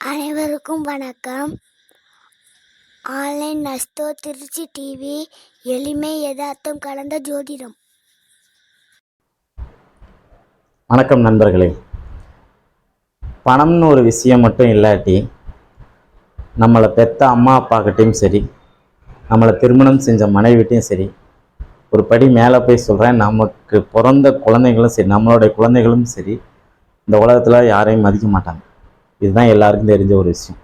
அனைவருக்கும் வணக்கம். Online நஸ்தோ Trichy TV எளிமை யதார்த்தம் கலந்த ஜோதிடம். வணக்கம் நண்பர்களே. பணம்னு ஒரு விஷயம் மட்டும் இல்லாட்டி நம்மளை பெத்த அம்மா அப்பாக்கிட்டையும் சரி நம்மளை திருமணம் செஞ்ச மனைவிட்டையும் சரி ஒரு படி மேலே போய் சொல்கிறேன் நமக்கு பிறந்த குழந்தைகளும் சரி நம்மளுடைய குழந்தைகளும் சரி இந்த உலகத்தில் யாரையும் மதிக்க மாட்டாங்க. இதுதான் எல்லாருக்கும் தெரிஞ்ச ஒரு விஷயம்.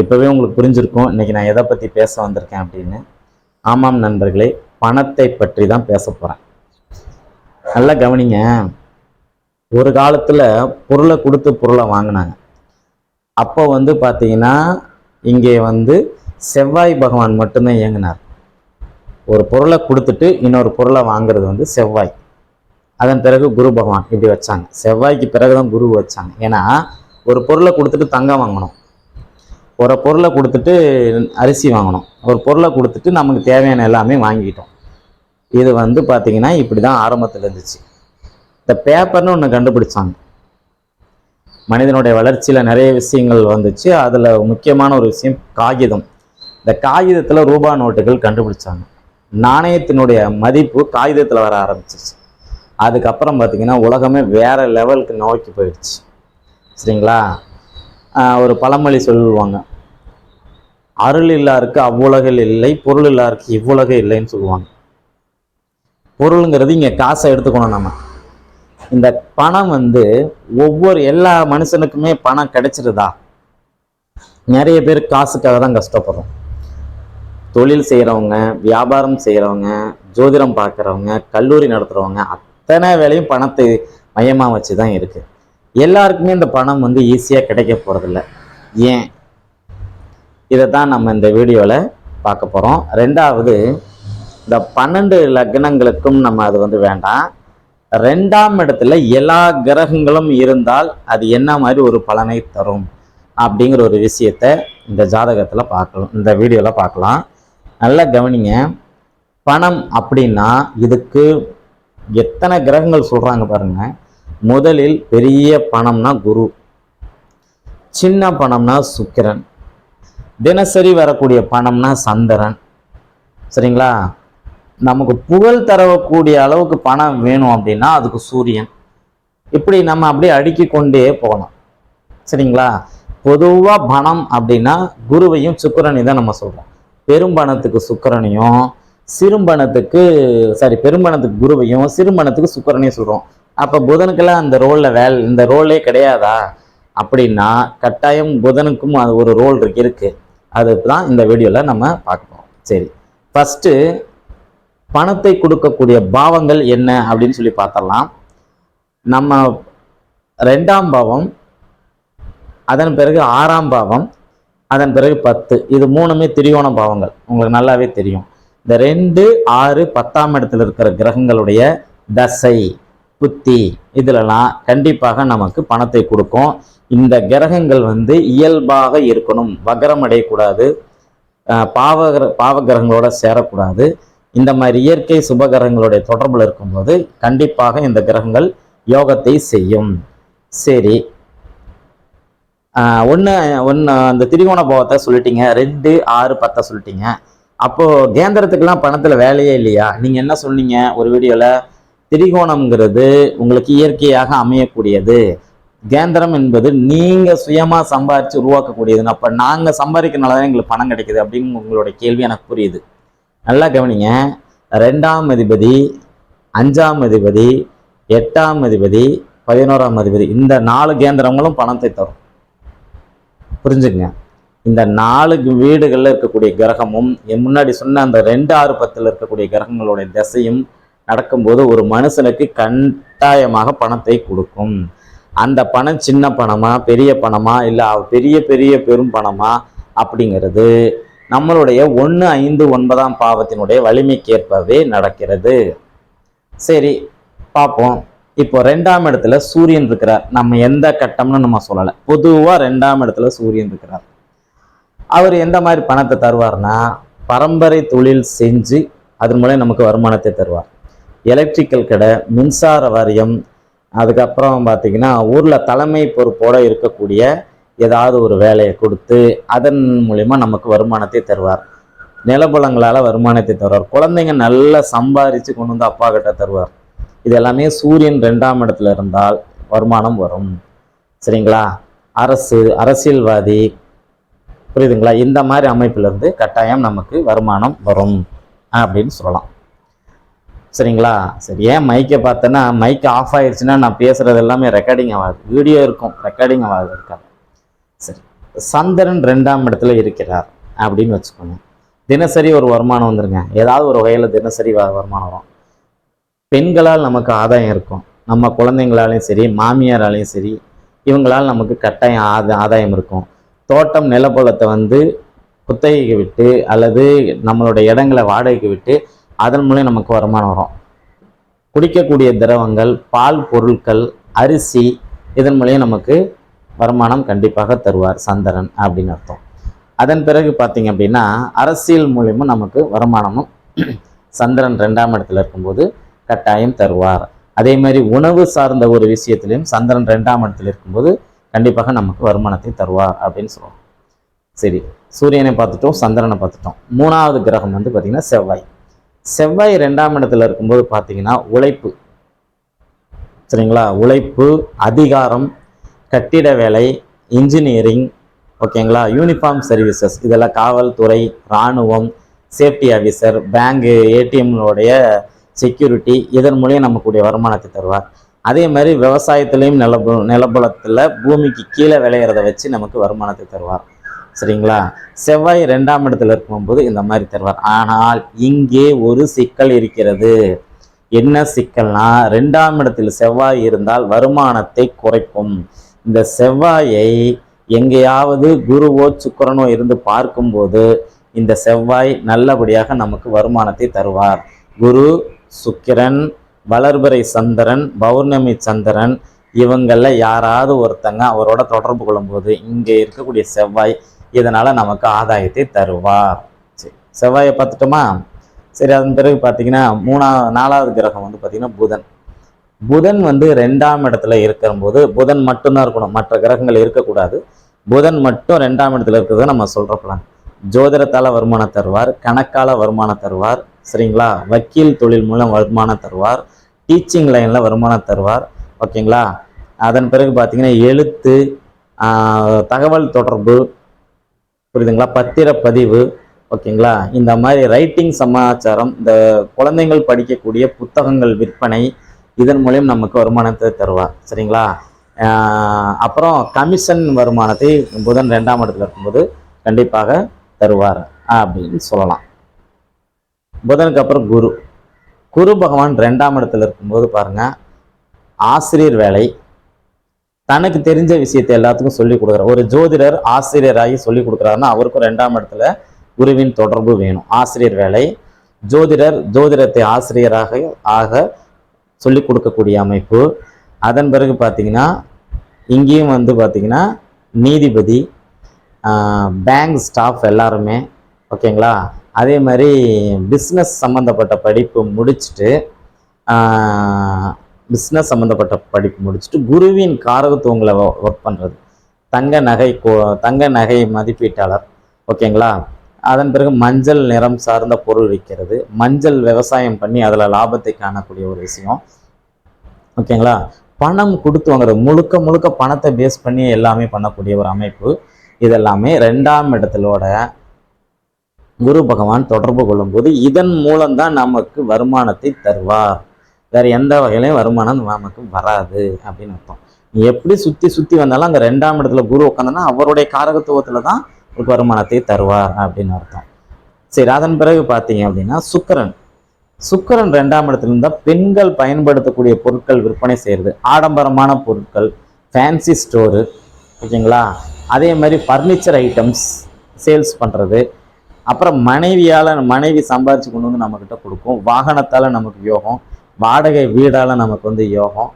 இப்போவே உங்களுக்கு புரிஞ்சிருக்கும். இன்றைக்கி நான் எதை பற்றி பேச வந்திருக்கேன் அப்படின்னு. ஆமாம் நண்பர்களே பணத்தை பற்றி தான் பேச போகிறேன் நல்லா கவனிங்க. ஒரு காலத்தில் பொருளை கொடுத்து பொருளை வாங்கினாங்க. அப்போ வந்து பார்த்தீங்கன்னா இங்கே வந்து செவ்வாய் பகவான் மட்டும்தான் இயங்கினார். ஒரு பொருளை கொடுத்துட்டு இன்னொரு பொருளை வாங்குறது வந்து செவ்வாய். அதன் பிறகு குரு பகவான் இப்படி வச்சாங்க. செவ்வாய்க்கு பிறகு தான் குரு வச்சாங்க. ஏன்னா ஒரு பொருளை கொடுத்துட்டு தங்கம் வாங்கணும். ஒரு பொருளை கொடுத்துட்டு அரிசி வாங்கணும். ஒரு பொருளை கொடுத்துட்டு நமக்கு தேவையான எல்லாமே வாங்கிட்டோம். இது வந்து பார்த்திங்கன்னா இப்படி தான் ஆரம்பத்தில் இருந்துச்சு. இந்த பேப்பர்னு ஒன்று கண்டுபிடிச்சாங்க. மனிதனுடைய வளர்ச்சியில் நிறைய விஷயங்கள் வந்துச்சு. அதில் முக்கியமான ஒரு விஷயம் காகிதம். இந்த காகிதத்தில் ரூபா நோட்டுகள் கண்டுபிடிச்சாங்க. நாணயத்தினுடைய மதிப்பு காகிதத்தில் வர ஆரம்பிச்சிச்சு அதுக்கப்புறம் பார்த்திங்கன்னா உலகமே வேறு லெவலுக்கு நோக்கி போயிடுச்சு. சரிங்களா? ஒரு பழமொழி சொல்லுவாங்க. அருள் இல்லாருக்கு அவ்வுலகில் இல்லை பொருள் இல்லாருக்கு இவ்வுலக இல்லைன்னு சொல்லுவாங்க. பொருளுங்கிறது இங்கே காசை எடுத்துக்கணும் நம்ம. இந்த பணம் வந்து ஒவ்வொரு எல்லா மனுஷனுக்குமே பணம் கிடைச்சிருதா? நிறைய பேர் காசுக்காக தான் கஷ்டப்படுறோம். தொழில் செய்கிறவங்க வியாபாரம் செய்கிறவங்க ஜோதிடம் பார்க்குறவங்க கல்லூரி நடத்துகிறவங்க அத்தனை வேலையும் பணத்தை மையமாக வச்சு தான் இருக்குது எல்லாருக்குமே இந்த பணம் வந்து ஈஸியாக கிடைக்க போகிறதில்ல ஏன்? இதை தான் நம்ம இந்த வீடியோவில் பார்க்க போகிறோம் ரெண்டாவது இந்த பன்னெண்டு லக்னங்களுக்கும் நம்ம அது வந்து வேண்டாம். ரெண்டாம் இடத்துல எல்லா கிரகங்களும் இருந்தால் அது என்ன மாதிரி ஒரு பலனை தரும் அப்படிங்கிற ஒரு விஷயத்த இந்த ஜாதகத்தில் பார்க்கலாம் இந்த வீடியோவில் பார்க்கலாம். நல்லா கவனிங்க. பணம் அப்படின்னா இதுக்கு எத்தனை கிரகங்கள் சொல்கிறாங்க பாருங்கள் முதலில் பெரிய பணம்னா குரு சின்ன பணம்னா சுக்கிரன் தினசரி வரக்கூடிய பணம்னா சந்திரன். சரிங்களா? நமக்கு புகழ் தரக்கூடிய அளவுக்கு பணம் வேணும் அப்படின்னா அதுக்கு சூரியன். இப்படி நம்ம அப்படியே அடுக்கி கொண்டே போகலாம் சரிங்களா? பொதுவாக பணம் அப்படின்னா குருவையும் சுக்கிரனையும் தான் நம்ம சொல்கிறோம் பெரும்பணத்துக்கு சுக்கரனையும் சிறும்பணத்துக்கு சாரி பெரும்பணத்துக்கு குருவையும் சிறும்பணத்துக்கு சுக்கரனையும் சொல்கிறோம் அப்போ புதனுக்கெல்லாம் அந்த ரோலில் வேல் இந்த ரோலே கிடையாதா? அப்படின்னா கட்டாயம் புதனுக்கும் அது ஒரு ரோல் இருக்கு இருக்கு. அதுதான் இந்த வீடியோவில் நம்ம பார்க்க சரி. ஃபஸ்ட்டு பணத்தை கொடுக்கக்கூடிய பாவங்கள் என்ன அப்படின்னு சொல்லி பார்த்தரலாம் நம்ம ரெண்டாம் பாவம் அதன் பிறகு ஆறாம் பாவம் அதன் பிறகு பத்து. இது மூணுமே திரியோண பாவங்கள். உங்களுக்கு நல்லாவே தெரியும். இந்த ரெண்டு ஆறு பத்தாம் இடத்துல இருக்கிற கிரகங்களுடைய தசை. புத்தி இதுலலாம் கண்டிப்பாக நமக்கு பணத்தை கொடுக்கும். இந்த கிரகங்கள் வந்து இயல்பாக இருக்கணும். வக்ரம் அடையக்கூடாது. பாவ பாவ கிரகங்களோட சேரக்கூடாது. இந்த மாதிரி இயற்கை சுபகிரகங்களுடைய தொடர்பில் இருக்கும்போது கண்டிப்பாக இந்த கிரகங்கள் யோகத்தை செய்யும். சரி. ஒன்று ஒன்று அந்த திரிகோண பாவத்தை சொல்லிட்டீங்க. ரெண்டு ஆறு பத்தை சொல்லிட்டீங்க. அப்போது கேந்திரத்துக்கெல்லாம் பணத்தில் வேலையே இல்லையா? நீங்கள் என்ன சொன்னீங்க ஒரு வீடியோவில் திரிகோணம்ங்கிறது உங்களுக்கு இயற்கையாக அமையக்கூடியது. கேந்திரம் என்பது நீங்கள் சுயமாக சம்பாரிச்சு உருவாக்கக்கூடியது அப்போ நாங்கள் சம்பாதிக்கிறனால தான் எங்களுக்கு பணம் கிடைக்குது அப்படின்னு உங்களுடைய கேள்வி எனக்கு புரியுது. நல்லா கவனிங்க. ரெண்டாம் அதிபதி அஞ்சாம் அதிபதி எட்டாம் அதிபதி பதினோராம் அதிபதி இந்த நாலு கேந்திரங்களும் பணத்தை தரும். புரிஞ்சுங்க இந்த நாலு வீடுகளில் இருக்கக்கூடிய கிரகமும் முன்னாடி சொன்ன அந்த ரெண்டு ஆறு பத்தில் இருக்கக்கூடிய கிரகங்களுடைய திசையும் நடக்கும்போது ஒரு மனுஷனுக்கு கட்டாயமாக பணத்தை கொடுக்கும். அந்த பணம் சின்ன பணமா பெரிய பணமா இல்லை பெரிய பெரிய பெரும் பணமா அப்படிங்கிறது நம்மளுடைய ஒன்று ஐந்து ஒன்பதாம் பாவத்தினுடைய வலிமைக்கேற்பவே நடக்கிறது. சரி பார்ப்போம். இப்போ ரெண்டாம் இடத்துல சூரியன் இருக்கிறார். நம்ம எந்த கட்டம்னு நம்ம சொல்லலை. பொதுவாக ரெண்டாம் இடத்துல சூரியன் இருக்கிறார். அவர் எந்த மாதிரி பணத்தை தருவார்னா பரம்பரை தொழில் செஞ்சு அதன் மூலம் நமக்கு வருமானத்தை தருவார். எலக்ட்ரிக்கல் கடை மின்சார வாரியம் அதுக்கப்புறம் பார்த்திங்கன்னா ஊரில் தலைமை பொறுப்போடு இருக்கக்கூடிய ஏதாவது ஒரு வேலையை கொடுத்து அதன் மூலிமா நமக்கு வருமானத்தை தருவார். நிலபலங்களால் வருமானத்தை தருவார். குழந்தைங்க நல்லா சம்பாரித்து கொண்டு வந்து அப்பா கிட்ட தருவார். இது எல்லாமே சூரியன் ரெண்டாம் இடத்துல இருந்தால் வருமானம் வரும். சரிங்களா? அரசு அரசியல்வாதி புரியுதுங்களா? இந்த மாதிரி அமைப்பிலிருந்து கட்டாயம் நமக்கு வருமானம் வரும். அப்படின்னு சொல்லலாம். சரிங்களா? சரி ஏன் மைக்கை பார்த்தேன்னா மைக் ஆஃப் ஆயிடுச்சுன்னா நான் பேசுறது எல்லாமே ரெக்கார்டிங் ஆகாது வீடியோ இருக்கும் ரெக்கார்டிங் ஆகாது இருக்காது. சரி சந்திரன் ரெண்டாம் இடத்துல இருக்கிறார் அப்படின்னு வச்சுக்கோங்க. தினசரி ஒரு வருமானம் வந்துருங்க. ஏதாவது ஒரு வகையில் தினசரி வருமானம் வரும். பெண்களால் நமக்கு ஆதாயம் இருக்கும். நம்ம குழந்தைங்களாலையும் சரி மாமியாராலையும் சரி இவங்களால் நமக்கு கட்டாயம் ஆத ஆதாயம் இருக்கும். தோட்டம் நிலப்பலத்தை வந்து குத்தகைக்கு விட்டு அல்லது நம்மளோட இடங்களை வாடகைக்கு விட்டு அதன் மூலம் நமக்கு வருமானம் வரும். குடிக்கக்கூடிய திரவங்கள் பால் பொருட்கள் அரிசி இதன் மூலியம் நமக்கு வருமானம் கண்டிப்பாக தருவார் சந்திரன் அப்படின்னு அர்த்தம். அதன் பிறகு பார்த்தீங்க அப்படின்னா அரசியல் மூலியமும் நமக்கு வருமானமும் சந்திரன் ரெண்டாம் இடத்துல இருக்கும்போது கட்டாயம் தருவார். அதே மாதிரி உணவு சார்ந்த ஒரு விஷயத்திலையும் சந்திரன் ரெண்டாம் இடத்துல இருக்கும்போது கண்டிப்பாக நமக்கு வருமானத்தை தருவார் அப்படின்னு சொல்லுவோம். சரி சூரியனை பார்த்துட்டோம் சந்திரனை பார்த்துட்டோம். மூணாவது கிரகம் வந்து பார்த்திங்கன்னா செவ்வாய். செவ்வாய் ரெண்டாம் இடத்துல இருக்கும்போது பார்த்தீங்கன்னா உழைப்பு. சரிங்களா? உழைப்பு அதிகாரம் கட்டிட வேலை இன்ஜினியரிங் ஓகேங்களா? யூனிஃபார்ம் சர்வீசஸ் இதெல்லாம் காவல்துறை இராணுவம் சேஃப்டி ஆஃபீஸர் பேங்கு ஏடிஎம்னுடைய செக்யூரிட்டி இதன் மூலியம் நமக்குடைய வருமானத்தை தருவார். அதே மாதிரி விவசாயத்துலேயும் நிலபு நிலபலத்தில் பூமிக்கு கீழே விளையிறத வச்சு நமக்கு வருமானத்தை தருவார். சரிங்களா? செவ்வாய் ரெண்டாம் இடத்துல இருக்கும்போது இந்த மாதிரி தருவார். ஆனால் இங்கே ஒரு சிக்கல் இருக்கிறது. என்ன சிக்கல்னா ரெண்டாம் இடத்தில் செவ்வாய் இருந்தால் வருமானத்தை குறைக்கும். இந்த செவ்வாயை எங்கேயாவது குருவோ சுக்கிரனோ இருந்து பார்க்கும்போது இந்த செவ்வாய் நல்லபடியாக நமக்கு வருமானத்தை தருவார். குரு சுக்கிரன் வளர்பிறை சந்திரன் பௌர்ணமி சந்திரன் இவங்களில் யாராவது ஒருத்தங்க அவரோட தொடர்பு கொள்ளும்போது இங்கே இருக்கக்கூடிய செவ்வாய் இதனால் நமக்கு ஆதாயத்தை தருவார். சரி செவ்வாயை பார்த்துட்டோமா? சரி அதன் பிறகு பார்த்தீங்கன்னா மூணா நாலாவது கிரகம் வந்து பார்த்தீங்கன்னா புதன். புதன் வந்து ரெண்டாம் இடத்துல இருக்கிறபோது புதன் மட்டும்தான் இருக்கணும். மற்ற கிரகங்கள் இருக்கக்கூடாது. புதன் மட்டும் ரெண்டாம் இடத்துல இருக்கிறத நம்ம சொல்கிறப்பலாம் ஜோதிடத்தால ஜோதிடத்தால் வருமானம் தருவார் கணக்கால வருமானம் தருவார் சரிங்களா? வக்கீல் தொழில் மூலம் வருமானம் தருவார் டீச்சிங் லைனில் வருமானம் தருவார் ஓகேங்களா? அதன் பிறகு பார்த்தீங்கன்னா எழுத்து தகவல் தொடர்பு புரியுதுங்களா? பத்திரப்பதிவு. ஓகேங்களா? இந்த மாதிரி ரைட்டிங் சமாச்சாரம் இந்த குழந்தைகள் படிக்கக்கூடிய புத்தகங்கள் விற்பனை இதன் மூலியம் நமக்கு வருமானத்தை தருவார். சரிங்களா? அப்புறம் கமிஷன் வருமானத்தை புதன் ரெண்டாம் இடத்துல இருக்கும்போது கண்டிப்பாக தருவார் அப்படின்னு சொல்லலாம். புதனுக்கு அப்புறம் குரு. குரு பகவான் ரெண்டாம் இடத்துல இருக்கும்போது பாருங்கள் ஆசிரியர் வேலை தனக்கு தெரிஞ்ச விஷயத்தை எல்லாத்துக்கும் சொல்லி கொடுக்குறார் ஒரு ஜோதிடர் ஆசிரியராகி சொல்லி கொடுக்குறாருன்னா அவருக்கும் ரெண்டாம் இடத்துல குருவின் தொடர்பு வேணும். ஆசிரியர் வேலை. ஜோதிடர் ஜோதிடத்தை ஆசிரியராக ஆக சொல்லி கொடுக்கக்கூடிய அமைப்பு. அதன் பிறகு பார்த்தீங்கன்னா இங்கேயும் வந்து பார்த்தீங்கன்னா நீதிபதி பேங்க் ஸ்டாஃப் எல்லாருமே ஓகேங்களா? அதே மாதிரி பிஸ்னஸ் சம்மந்தப்பட்ட படிப்பு முடிச்சுட்டு பிஸ்னஸ் சம்மந்தப்பட்ட படிப்பு முடிச்சுட்டு குருவின் காரகத்துவங்களை ஒர்க் பண்ணுறது தங்க நகை கோ- தங்க நகை மதிப்பீட்டாளர். ஓகேங்களா அதன் பிறகு மஞ்சள் நிறம் சார்ந்த பொருள் விற்கிறது. மஞ்சள் விவசாயம் பண்ணி அதில் லாபத்தை காணக்கூடிய ஒரு விஷயம். ஓகேங்களா பணம் கொடுத்து வாங்குறது. முழுக்க முழுக்க பணத்தை பேஸ் பண்ணி எல்லாமே பண்ணக்கூடிய ஒரு அமைப்பு. இதெல்லாமே ரெண்டாம் இடத்திலோட குரு பகவான் தொடர்பு கொள்ளும்போது இதன் மூலம்தான் நமக்கு வருமானத்தை தருவார். வேறு எந்த வகையிலையும் வருமானம் நமக்கு வராது அப்படின்னு அர்த்தம். நீ எப்படி சுற்றி சுற்றி வந்தாலும் அந்த ரெண்டாம் இடத்துல குரு உட்காந்தனா அவருடைய காரகத்துவத்தில் தான் உங்களுக்கு வருமானத்தை தருவார் அப்படின்னு அர்த்தம். சரி அதன் பிறகு பார்த்தீங்க அப்படின்னா சுக்கிரன். சுக்கிரன் ரெண்டாம் இடத்துல இருந்தால் பெண்கள் பயன்படுத்தக்கூடிய பொருட்கள் விற்பனை செய்கிறது ஆடம்பரமான பொருட்கள் ஃபேன்சி ஸ்டோரு ஓகேங்களா? அதே மாதிரி ஃபர்னிச்சர் ஐட்டம்ஸ் சேல்ஸ் பண்ணுறது அப்புறம் மனைவியால் மனைவி சம்பாரிச்சு கொண்டு வந்து நம்மக்கிட்ட கொடுக்கும் வாகனத்தால் நமக்கு யோகம் வாடகை வீடால் நமக்கு வந்து யோகம்.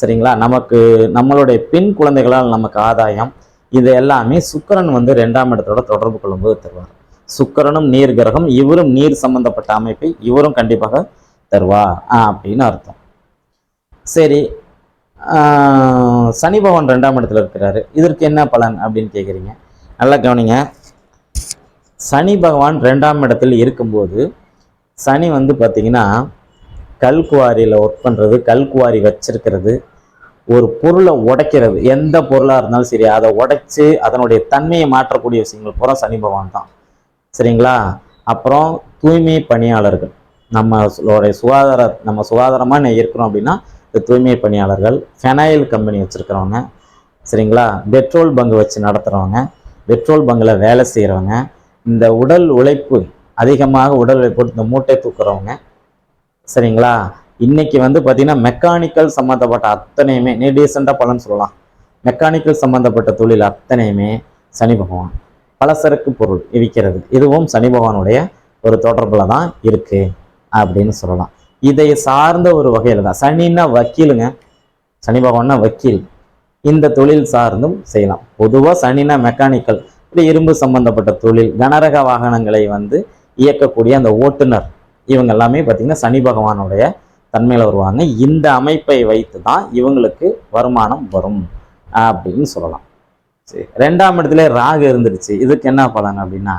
சரிங்களா? நமக்கு நம்மளுடைய பெண் குழந்தைகளால் நமக்கு ஆதாயம். இது எல்லாமே சுக்கிரன் வந்து ரெண்டாம் இடத்தோட தொடர்பு கொள்ளும்போது தருவார். சுக்கிரனும் நீர் கிரகம் இவரும் நீர் சம்பந்தப்பட்ட அமைப்பை இவரும் கண்டிப்பாக தருவார். ஆ, அப்படின்னு அர்த்தம். சரி. சனி பகவான் ரெண்டாம் இடத்துல இருக்கிறாரு. இதற்கு என்ன பலன் அப்படின்னு கேட்குறீங்க நல்லா கவனிங்க. சனி பகவான் ரெண்டாம் இடத்தில் இருக்கும்போது சனி வந்து பார்த்தீங்கன்னா கல்குவாரியில் ஒர்க் பண்ணுறது கல்குவாரி வச்சிருக்கிறது. ஒரு பொருளை உடைக்கிறது. எந்த பொருளாக இருந்தாலும் சரி அதை உடைச்சி அதனுடைய தன்மையை மாற்றக்கூடிய விஷயங்கள் பூரா சனி பகவான் தான். சரிங்களா? அப்புறம் தூய்மை பணியாளர்கள். நம்மளுடைய சுகாதார நம்ம சுகாதாரமாக இருக்கிறோம் அப்படின்னா இந்த தூய்மை பணியாளர்கள் ஃபெனாயில் கம்பெனி வச்சுருக்கிறவங்க சரிங்களா? பெட்ரோல் பங்கு வச்சு நடத்துகிறவங்க பெட்ரோல் பங்கில் வேலை செய்கிறவங்க இந்த உடல் உழைப்பு அதிகமாக உடல் உழைப்பு இந்த மூட்டை தூக்குறவங்க சரிங்களா? இன்னைக்கு வந்து பார்த்தீங்கன்னா மெக்கானிக்கல் சம்மந்தப்பட்ட அத்தனையுமே நீ டீசெண்டாக பலன் சொல்லலாம். மெக்கானிக்கல் சம்மந்தப்பட்ட தொழில் அத்தனையுமே சனி பகவான் பலசரக்கு பொருள் விற்கிறது இதுவும் சனி பகவானுடைய ஒரு தொடர்பில் தான் இருக்கு அப்படின்னு சொல்லலாம். இதை சார்ந்த ஒரு வகையில் தான். சனின்னா வக்கீலுங்க. சனி பகவான்னா வக்கீல். இந்த தொழில் சார்ந்தும் செய்யலாம். பொதுவாக சனினா மெக்கானிக்கல் இப்படி இரும்பு சம்பந்தப்பட்ட தொழில் கனரக வாகனங்களை வந்து இயக்கக்கூடிய அந்த ஓட்டுநர். இவங்க எல்லாமே பார்த்திங்கன்னா சனி பகவானுடைய தன்மையில் வருவாங்க. இந்த அமைப்பை வைத்து தான் இவங்களுக்கு வருமானம் வரும் அப்படின்னு சொல்லலாம். சரி ரெண்டாம் இடத்துல ராகு இருந்துருச்சு இதுக்கு என்ன பலன் அப்படின்னா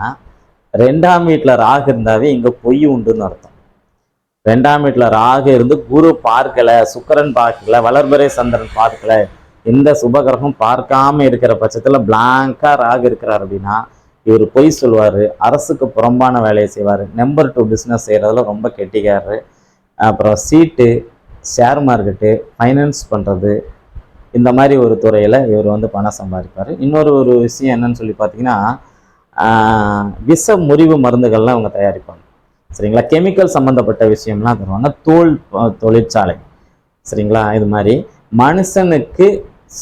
ரெண்டாம் வீட்டில் ராகு இருந்தாவே இங்கே பொய் உண்டுன்னு அர்த்தம். ரெண்டாம் வீட்டில் ராகு இருந்து குரு பார்க்கல சுக்கரன் பார்க்கல வளர்பிறை சந்திரன் பார்க்கல எந்த சுபகிரகம் பார்க்காம இருக்கிற பட்சத்தில் பிளாங்காக ராகு இருக்கிறார் அப்படின்னா இவர் பொய் சொல்லுவார் அரசுக்கு புறம்பான வேலையை செய்வார் நம்பர் டூ பிஸ்னஸ் செய்கிறதுல ரொம்ப கெட்டிக்கார் அப்புறம் சீட்டு ஷேர் மார்க்கெட்டு ஃபைனான்ஸ் பண்ணுறது இந்த மாதிரி ஒரு துறையில் இவர் வந்து பணம் சம்பாதிப்பார். இன்னொரு ஒரு விஷயம் என்னன்னு சொல்லி பார்த்தீங்கன்னா விஷ முறிவு மருந்துகள்லாம் அவங்க தயாரிப்பாங்க. சரிங்களா? கெமிக்கல் சம்மந்தப்பட்ட விஷயம்லாம் தருவாங்க. தோல் தொழிற்சாலை. சரிங்களா? இது மாதிரி மனுஷனுக்கு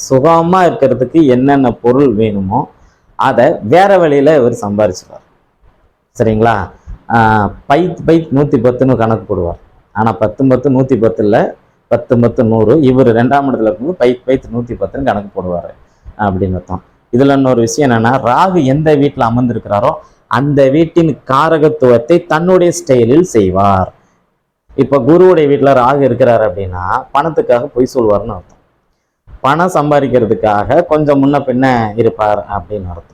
சுகமாக இருக்கிறதுக்கு என்னென்ன பொருள் வேணுமோ அதை வேற வழியில் இவர் சம்பாரிச்சுப்பார் சரிங்களா? பைத் பைத் நூற்றி பத்துன்னு கணக்கு போடுவார். ஆனால் பத்து பத்து நூற்றி பத்தில் பத்து பத்து நூறு இவர் ரெண்டாம் இடத்துல இருக்கும்போது பைத் பைத் நூற்றி பத்துன்னு கணக்கு போடுவார் அப்படின்னு அர்த்தம். இதில் இன்னொரு விஷயம் என்னென்னா ராகு எந்த வீட்டில் அமர்ந்திருக்கிறாரோ அந்த வீட்டின் காரகத்துவத்தை தன்னுடைய ஸ்டைலில் செய்வார். இப்போ குருவுடைய வீட்டில் ராகு இருக்கிறார் அப்படின்னா பணத்துக்காக பொய் சொல்வார்னு அர்த்தம். பணம் சம்பாதிக்கிறதுக்காக கொஞ்சம் முன்ன பின்ன இருப்பார் அப்படின்னு அர்த்தம்.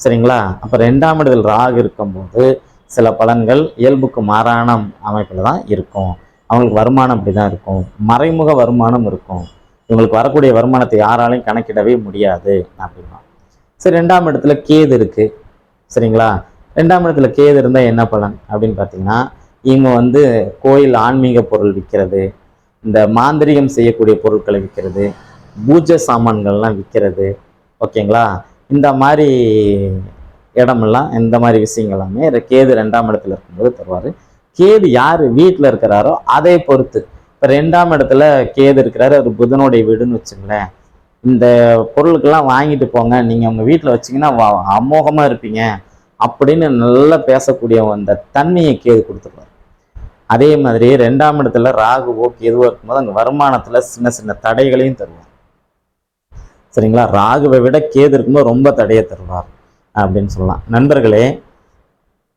சரிங்களா? அப்போ ரெண்டாம் இடத்தில் ராகு இருக்கும்போது சில பலன்கள் இயல்புக்கு மாறான அமைப்பில் தான் இருக்கும். அவங்களுக்கு வருமானம் அப்படி தான் இருக்கும். மறைமுக வருமானம் இருக்கும். இவங்களுக்கு வரக்கூடிய வருமானத்தை யாராலையும் கணக்கிடவே முடியாது அப்படின்னா சரி ரெண்டாம் இடத்துல கேது இருக்குது சரிங்களா? ரெண்டாம் இடத்துல கேது இருந்தால் என்ன பலன்? அப்படின்னு பார்த்தீங்கன்னா இவங்க வந்து கோயில் ஆன்மீக பொருள் விற்கிறது இந்த மாந்திரிகம் செய்யக்கூடிய பொருட்களை விற்கிறது பூஜை சாமான்கள்லாம் விற்கிறது ஓகேங்களா? இந்த மாதிரி இடமெல்லாம் இந்த மாதிரி விஷயங்கள் எல்லாமே கேது ரெண்டாம் இடத்துல இருக்கும்போது தருவார். கேது யார் வீட்டில் இருக்கிறாரோ அதை பொறுத்து. இப்போ ரெண்டாம் இடத்துல கேது இருக்கிறாரு அது புதனுடைய வீடுன்னு வச்சுங்களேன். இந்த பொருளுக்கெல்லாம் வாங்கிட்டு போங்க. நீங்கள் உங்கள் வீட்டில் வச்சீங்கன்னா வா- இருப்பீங்க. அப்படின்னு நல்லா பேசக்கூடிய அந்த தன்மையை கேது கொடுத்துருவார். அதே மாதிரி ரெண்டாம் இடத்துல ராகுவோ கேதுவோ இருக்கும்போது அங்கே வருமானத்தில் சின்ன சின்ன தடைகளையும் தருவார். சரிங்களா? ராகுவை விட கேது இருக்கும்போது ரொம்ப தடையை தருவார் அப்படின்னு சொல்லலாம். நண்பர்களே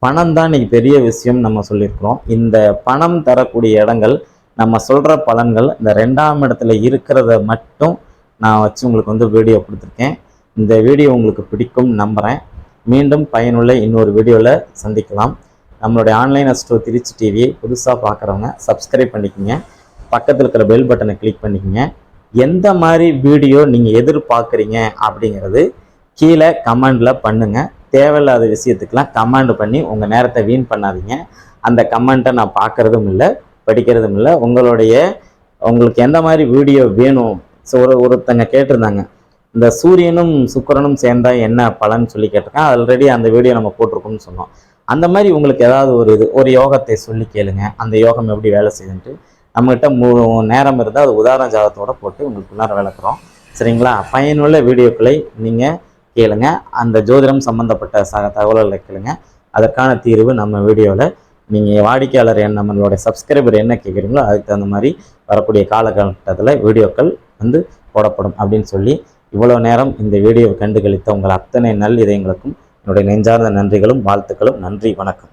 பணம் தான் இன்னைக்கு பெரிய விஷயம் நம்ம சொல்லியிருக்கிறோம். இந்த பணம் தரக்கூடிய இடங்கள் நம்ம சொல்கிற பலன்கள் இந்த ரெண்டாம் இடத்துல இருக்கிறத மட்டும் நான் வச்சு உங்களுக்கு வந்து வீடியோ கொடுத்துருக்கேன். இந்த வீடியோ உங்களுக்கு பிடிக்கும் நம்புகிறேன் மீண்டும் பயனுள்ள இன்னொரு வீடியோவில் சந்திக்கலாம். நம்மளுடைய ஆன்லைன் அஸ்ட்ரோ திருச்சி டிவியை புதுசாக பார்க்குறவங்க சப்ஸ்கிரைப் பண்ணிக்கோங்க. பக்கத்தில் இருக்கிற பெல் பட்டனை கிளிக் பண்ணிக்கோங்க. எந்த மாதிரி வீடியோ நீங்கள் எதிர்பார்க்குறீங்க அப்படிங்கிறது கீழே கமெண்டில் பண்ணுங்கள் தேவையில்லாத விஷயத்துக்கெலாம் கமெண்ட் பண்ணி உங்கள் நேரத்தை வீண் பண்ணாதீங்க. அந்த கமெண்ட்டை நான் பார்க்குறதும் இல்லை படிக்கிறதும் இல்லை. உங்களுடைய உங்களுக்கு எந்த மாதிரி வீடியோ வேணும்? ஸோ ஒரு ஒருத்தங்க கேட்டிருந்தாங்க இந்த சூரியனும் சுக்கிரனும் சேர்ந்தால் என்ன பலன் சொல்லி கேட்டிருக்கேன் ஆல்ரெடி அந்த வீடியோ நம்ம போட்டிருக்கோம்னு சொன்னோம். அந்த மாதிரி உங்களுக்கு ஏதாவது ஒரு இது ஒரு யோகத்தை சொல்லி கேளுங்க. அந்த யோகம் எப்படி வேலை செய்யுதுன்ட்டு நம்மகிட்ட மு நேரம் இருந்தால் அது உதாரண ஜாதத்தோட போட்டு உங்களுக்கு உள்ளார விளக்குறோம். சரிங்களா? பயனுள்ள வீடியோக்களை நீங்கள் கேளுங்க. அந்த ஜோதிடம் சம்மந்தப்பட்ட ச தகவல்களை கேளுங்க. அதற்கான தீர்வு நம்ம வீடியோவில் நீங்கள் வாடிக்கையாளர் என்ன நம்மளுடைய சப்ஸ்கிரைபர் என்ன கேட்குறீங்களோ அதுக்கு தகுந்த மாதிரி வரக்கூடிய காலகட்டத்தில் வீடியோக்கள் வந்து போடப்படும் அப்படின்னு சொல்லி இவ்வளோ நேரம் இந்த வீடியோவை கண்டு கழித்த உங்கள் அத்தனை நல் இதயங்களுக்கும் என்னுடைய நெஞ்சார்ந்த நன்றிகளும் வாழ்த்துக்களும். நன்றி வணக்கம்.